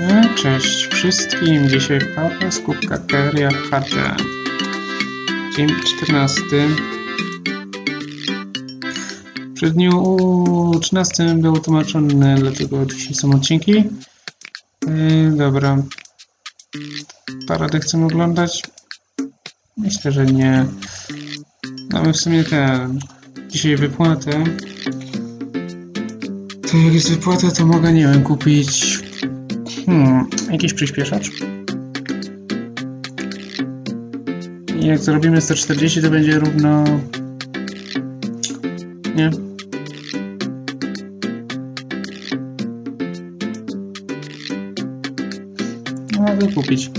E, Cześć wszystkim, dzisiaj Papa z Kubka Keria HD. Dzień 14. Przy dniu 13 był tłumaczony, dlatego dzisiaj są odcinki. E, dobra. Paradę chcemy oglądać? Myślę, że nie. Mamy w sumie ten. Dzisiaj wypłatę. To jak jest wypłata, to mogę, nie wiem, kupić Hmm, jakiś przyspieszacz. Jak zrobimy 140, to będzie równo... Nie? Mogę kupić.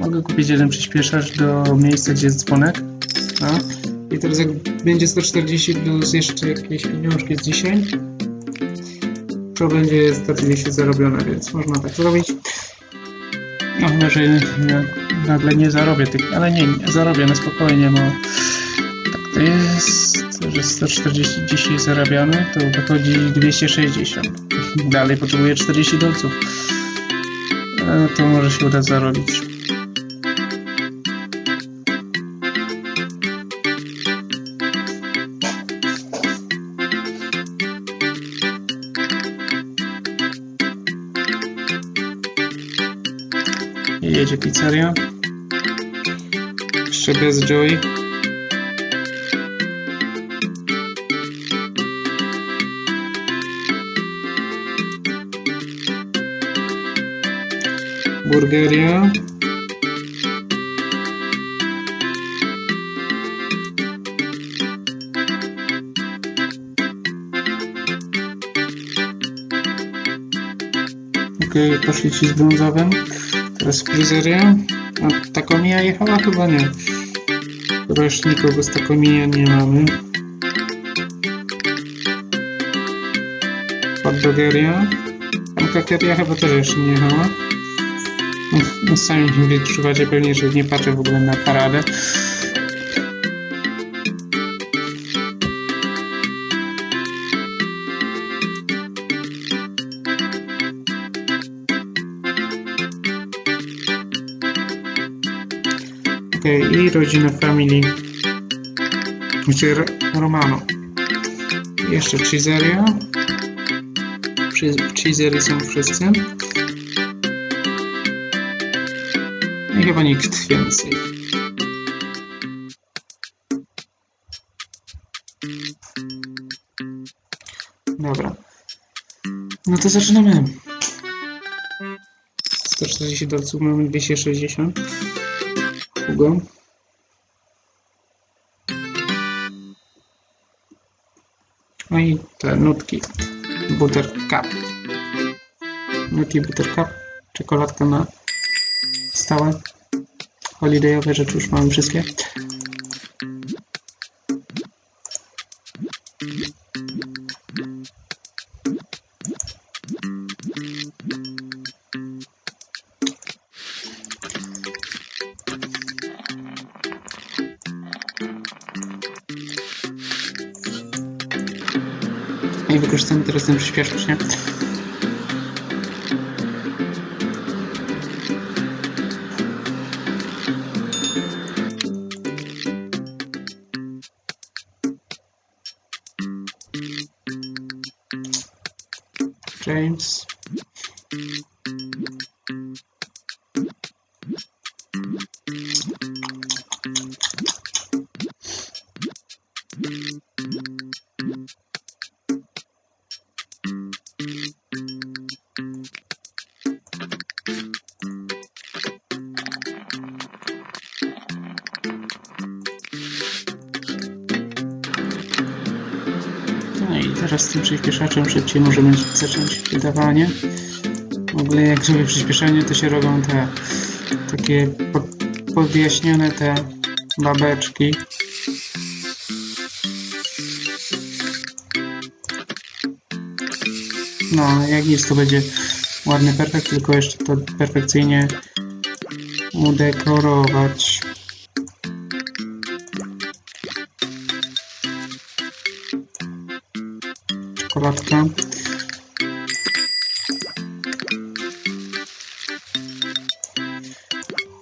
Mogę kupić jeden przyspieszacz do miejsca, gdzie jest dzwonek. No. I teraz jak będzie 140 plus jeszcze jakieś pieniążki z dzisiaj, to będzie 130 zarobione, więc można tak zrobić. No chyba, że nagle nie zarobię tych, ale nie, nie zarobię na spokojnie, bo tak to jest, że 140 dzisiaj zarabiamy, to wychodzi 260. Dalej potrzebuję 40 dolców. E, To może się uda zarobić. I jedzie pizzeria. Jeszcze bez Joey. Burgeria. Okej, poszli ci z brązowym. Teraz fryzeria. A Takomiya jechała? Chyba nie. Chyba jeszcze nikogo z Takomiya nie mamy. Hotdogeria. Hamkakeria chyba też jeszcze nie jechała. No, no sami wyczuwacie pewnie, że nie patrzę w ogóle na paradę. Okej, i rodzina family. Znaczy Ro- Romano. Jeszcze Cheeseria. Cheeserii są wszyscy. I chyba nikt więcej. Dobra. No to zaczynamy. 140 dolców, mamy 260. No i te nutki. Buttercup. Nutki Buttercup. Czekoladka na stałe. Holidayowe rzeczy już mamy wszystkie. I wykorzystamy teraz ten przyspieszacz, nie? James. No i teraz z tym przyspieszaczem szybciej możemy zacząć wydawanie. W ogóle jak zrobię przyspieszenie, to się robią te takie po, podjaśnione te babeczki. No, jak nic, to będzie ładny perfekt, tylko jeszcze to perfekcyjnie udekorować. Czekoladka.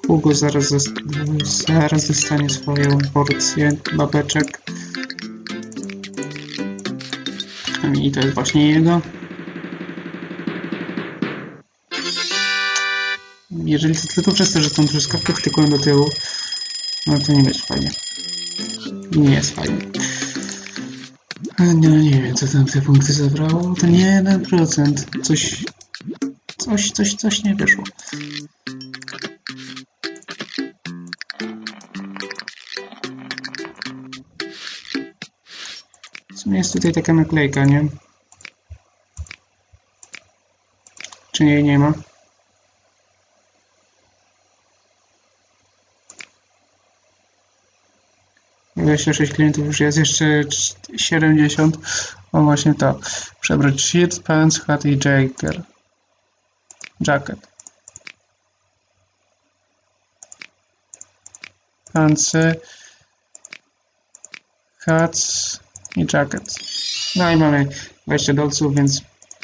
Fugo zaraz, zaraz dostanie swoją porcję babeczek. I to jest właśnie jego. Jeżeli to tylko przez to, że tą truskawkę wtykłem do tyłu, no to nie będzie fajnie. Nie jest fajnie. No nie wiem, co tam te punkty zabrało. To nie 1%. Coś, coś, coś, coś nie wyszło. W sumie jest tutaj taka naklejka, nie? Czy jej nie ma? 26 klientów już jest, jeszcze cz- 70. O właśnie to. Przebrać sheets, pants, hat i jacker. Jacket. Pantsy, hats i jacket. No i mamy 20 dolców, więc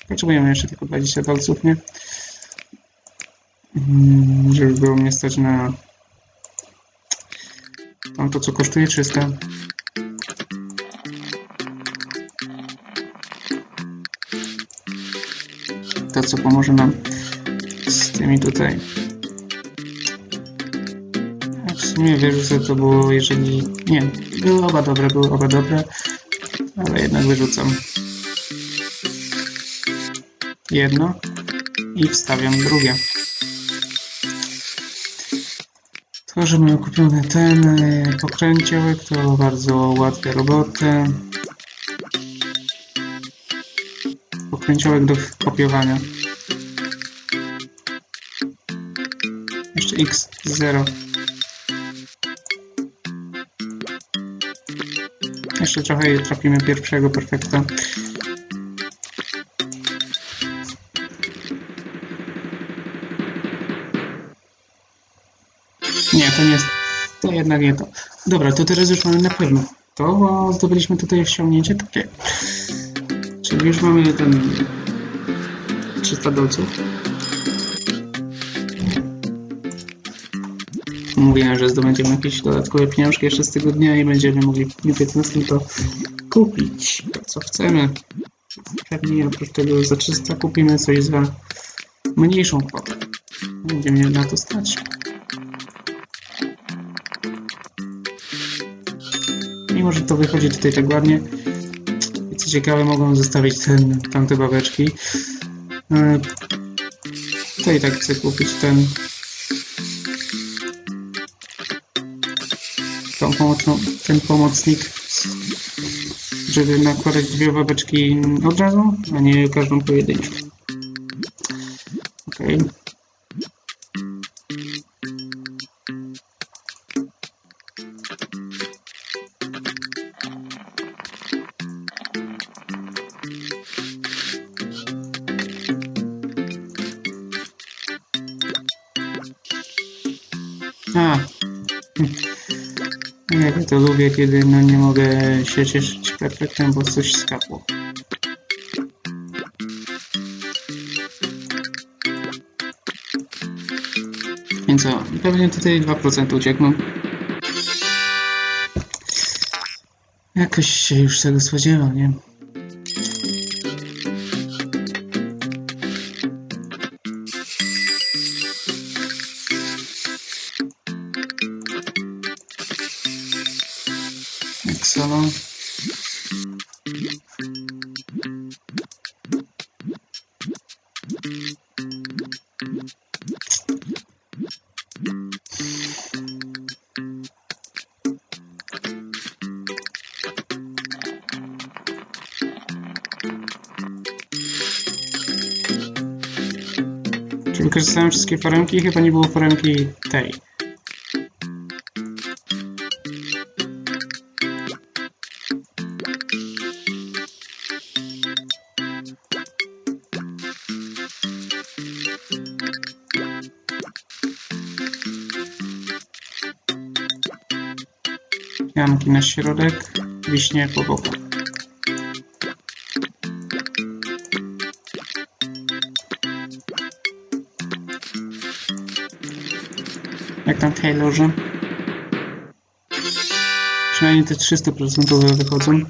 potrzebujemy jeszcze tylko 20 dolców, nie? Mm, Żeby było mnie stać na tam to co kosztuje 300. To co pomoże nam z tymi tutaj. W sumie wyrzucę to było, jeżeli... Nie, były oba dobre, były oba dobre, ale jednak wyrzucam jedno i wstawiam drugie. To, że mamy kupiony ten pokręciołek, to bardzo ułatwia robotę. Pokręciołek do kopiowania. Jeszcze X0. Jeszcze trochę trafimy pierwszego perfekta. Nie, to nie jest. To jednak nie to. Dobra, to teraz już mamy na pewno to, bo zdobyliśmy tutaj osiągnięcie takie. Czyli już mamy ten 300 dolców. Mówiłem, że zdobędziemy jakieś dodatkowe pieniążki jeszcze z tego dnia i będziemy mogli w dniu 15 to kupić co chcemy. Pewnie oprócz tego za 300 kupimy coś za mniejszą kwotę. Będziemy na to stać. Mimo, że to wychodzi tutaj tak ładnie. I co ciekawe, mogą zostawić ten, tamte babeczki. E, To i tak chcę kupić ten. Tą pomocną, ten pomocnik, żeby nakładać dwie babeczki od razu, a nie każdą pojedynczo. Jak ja to lubię, kiedy no nie mogę się cieszyć perfektem, bo coś skapło. Więc co, pewnie tutaj 2% uciekną. Jakoś się już tego spodziewał, nie? Wykorzystałem wszystkie foremki? Chyba nie było foremki tej. Janki na środek, wiśnie po bokach. Jak w Taylorze? Przynajmniej te 300% wychodzą.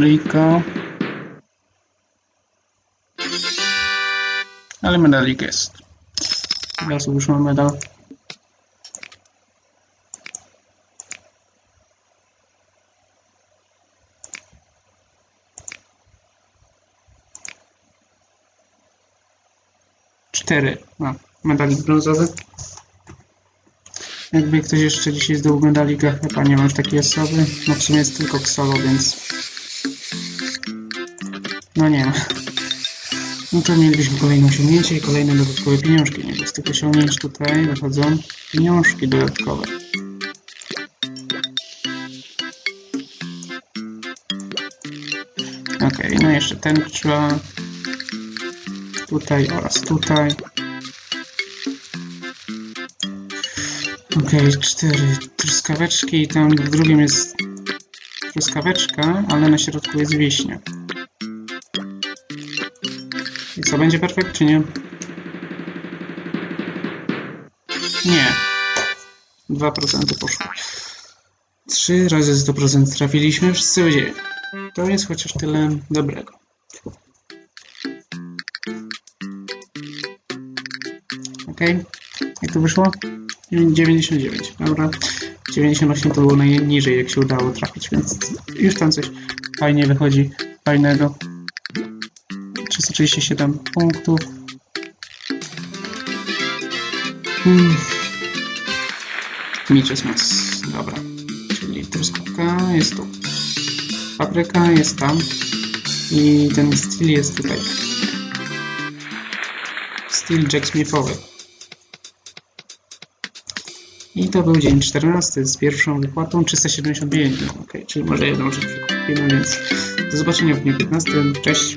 Eriko. Ale medalik jest. Teraz już mam medal. Cztery. A, medalik brązowy. Jakby ktoś jeszcze dzisiaj zdobył medalika, chyba nie ma już takiej osoby. No w sumie jest tylko Xolo, więc... No nie ma. No to mielibyśmy kolejne osiągnięcie i kolejne dodatkowe pieniążki. Nie, z tych osiągnięć tutaj wychodzą pieniążki dodatkowe. Okej, no jeszcze ten trzeba tutaj oraz tutaj. Okej, cztery truskaweczki i tam w drugim jest truskaweczka, ale na środku jest wiśnia. Co, będzie perfekt czy nie? Nie. 2% poszło. 3 razy 100% trafiliśmy, wszyscy wiedzieli. To jest chociaż tyle dobrego. Ok, jak to wyszło? 99, dobra. 98 to było najniżej, jak się udało trafić, więc już tam coś fajnie wychodzi, fajnego. 337 punktów. Hmm. Miches mas, dobra. Czyli truskawka jest tu. Papryka jest tam. I ten styl jest tutaj. Styl Jack Smithowy. I to był dzień 14 z pierwszą wypłatą 375. No, ok, czyli może jedną rzecz kupimy, więc do zobaczenia w dniu 15. Cześć!